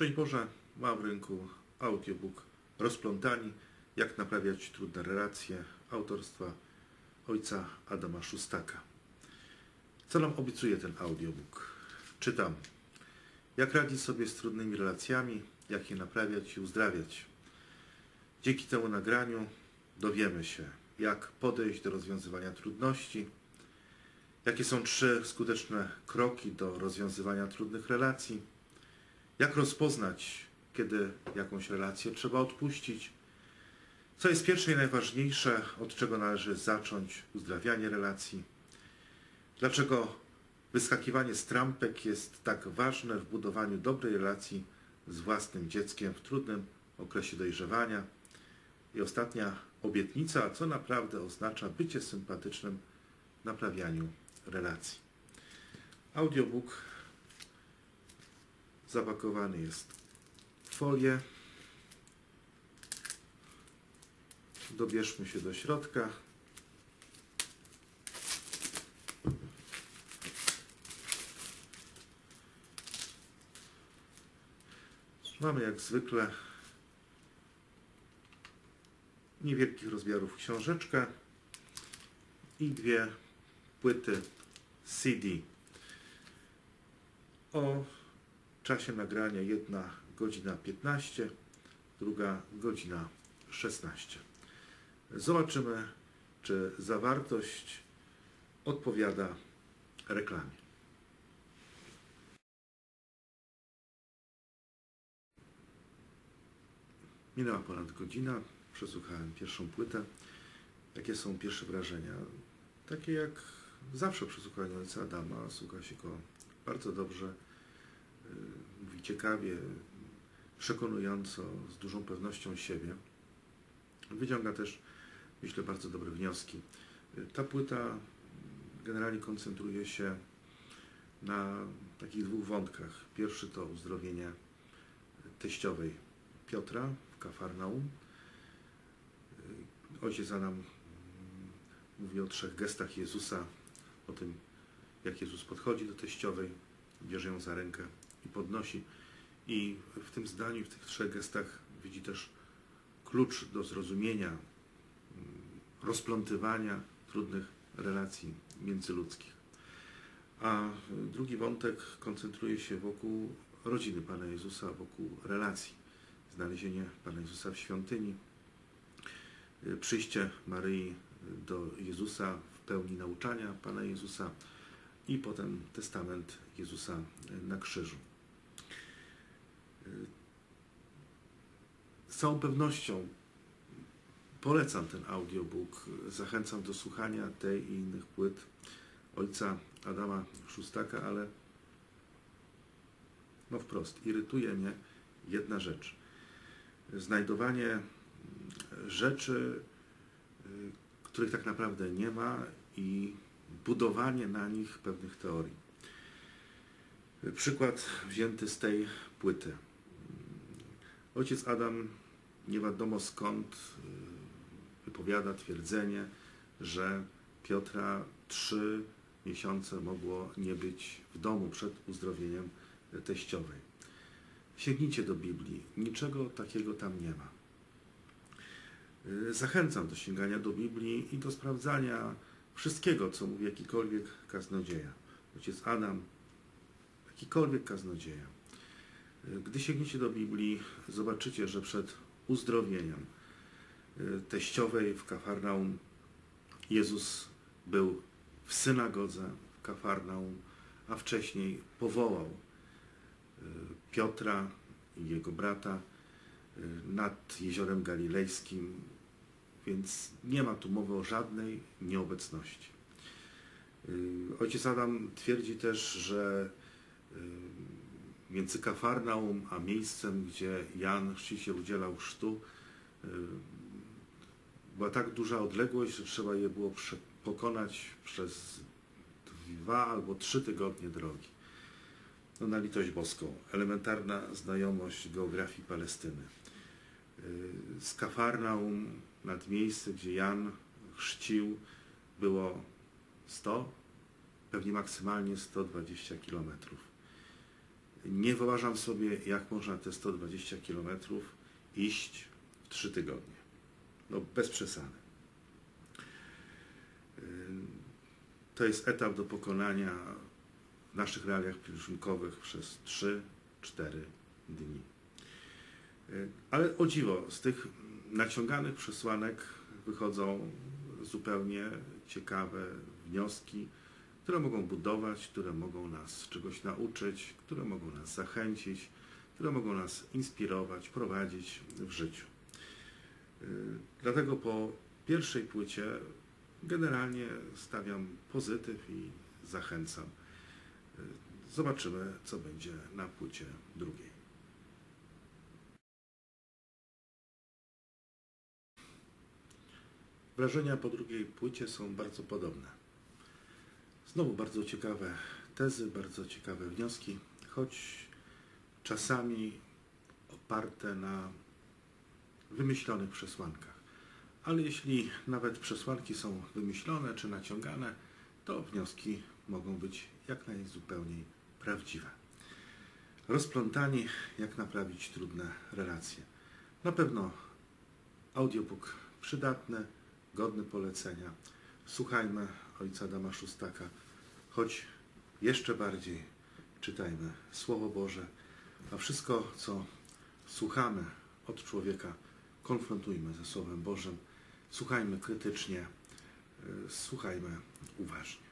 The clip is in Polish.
Szczęść Boże, mam w rynku audiobook Rozplątani, jak naprawiać trudne relacje autorstwa ojca Adama Szustaka. Co nam obiecuje ten audiobook? Czytam. Jak radzić sobie z trudnymi relacjami, jak je naprawiać i uzdrawiać. Dzięki temu nagraniu dowiemy się, jak podejść do rozwiązywania trudności, jakie są trzy skuteczne kroki do rozwiązywania trudnych relacji, jak rozpoznać, kiedy jakąś relację trzeba odpuścić, co jest pierwsze i najważniejsze, od czego należy zacząć uzdrawianie relacji, dlaczego wyskakiwanie z trampek jest tak ważne w budowaniu dobrej relacji z własnym dzieckiem w trudnym okresie dojrzewania. I ostatnia obietnica, co naprawdę oznacza bycie sympatycznym w naprawianiu relacji. Audiobook zapakowany jest w folię. Dobierzmy się do środka. Mamy jak zwykle niewielkich rozmiarów książeczkę i dwie płyty CD. O czasie nagrania jedna godzina 15, druga godzina 16. Zobaczymy, czy zawartość odpowiada reklamie. Minęła ponad godzina, przesłuchałem pierwszą płytę. Jakie są pierwsze wrażenia? Takie jak zawsze przy ojca Adama, słucha się go bardzo dobrze, mówi ciekawie, przekonująco, z dużą pewnością siebie. Wyciąga też, myślę, bardzo dobre wnioski. Y, ta płyta generalnie koncentruje się na takich dwóch wątkach. Pierwszy to uzdrowienie teściowej Piotra w Kafarnaum. Y, ojciec Adam mm, mówi o trzech gestach Jezusa, o tym, jak Jezus podchodzi do teściowej, bierze ją za rękę i podnosi. I w tym zdaniu, w tych trzech gestach widzi też klucz do zrozumienia, mm, rozplątywania trudnych relacji międzyludzkich. A drugi wątek koncentruje się wokół rodziny Pana Jezusa, wokół relacji. Znalezienie Pana Jezusa w świątyni, przyjście Maryi do Jezusa w pełni nauczania Pana Jezusa i potem testament Jezusa na krzyżu. Z całą pewnością polecam ten audiobook. Zachęcam do słuchania tej i innych płyt ojca Adama Szustaka, ale no wprost, irytuje mnie jedna rzecz. Znajdowanie rzeczy, których tak naprawdę nie ma i budowanie na nich pewnych teorii. Przykład wzięty z tej płyty. Ojciec Adam nie wiadomo skąd y, wypowiada twierdzenie, że Piotra trzy miesiące mogło nie być w domu przed uzdrowieniem teściowej. Sięgnijcie do Biblii, niczego takiego tam nie ma. Y, zachęcam do sięgania do Biblii i do sprawdzania wszystkiego, co mówi jakikolwiek kaznodzieja. Ojciec Adam, jakikolwiek kaznodzieja. Gdy sięgniecie do Biblii, zobaczycie, że przed uzdrowieniem y, teściowej w Kafarnaum Jezus był w synagodze w Kafarnaum, a wcześniej powołał Piotra i jego brata nad jeziorem galilejskim, więc nie ma tu mowy o żadnej nieobecności. Ojciec Adam twierdzi też, że między Kafarnaum a miejscem, gdzie Jan Chrzciciel udzielał chrztu, była tak duża odległość, że trzeba je było pokonać przez dwa albo trzy tygodnie drogi. No na litość boską, elementarna znajomość geografii Palestyny. Z Kafarnaum nad miejsce, gdzie Jan chrzcił, było 100, pewnie maksymalnie 120 kilometrów. Nie wyobrażam sobie, jak można te 120 km iść w 3 tygodnie. No bez przesady. To jest etap do pokonania w naszych realiach pielgrzymkowych przez 3-4 dni. Ale o dziwo, z tych naciąganych przesłanek wychodzą zupełnie ciekawe wnioski, które mogą budować, które mogą nas czegoś nauczyć, które mogą nas zachęcić, które mogą nas inspirować, prowadzić w życiu. Yy, Dlatego po pierwszej płycie generalnie stawiam pozytyw i zachęcam. Yy, Zobaczymy, co będzie na płycie drugiej. Wrażenia po drugiej płycie są bardzo podobne. Znowu bardzo ciekawe tezy, bardzo ciekawe wnioski, choć czasami oparte na wymyślonych przesłankach. Ale jeśli nawet przesłanki są wymyślone czy naciągane, to wnioski mogą być jak najzupełniej prawdziwe. Rozplątani, jak naprawić trudne relacje. Na pewno audiobook przydatny, godny polecenia. Słuchajmy ojca Adama Szustaka, choć jeszcze bardziej czytajmy Słowo Boże, a wszystko, co słuchamy od człowieka, konfrontujmy ze Słowem Bożym, słuchajmy krytycznie, y, słuchajmy uważnie.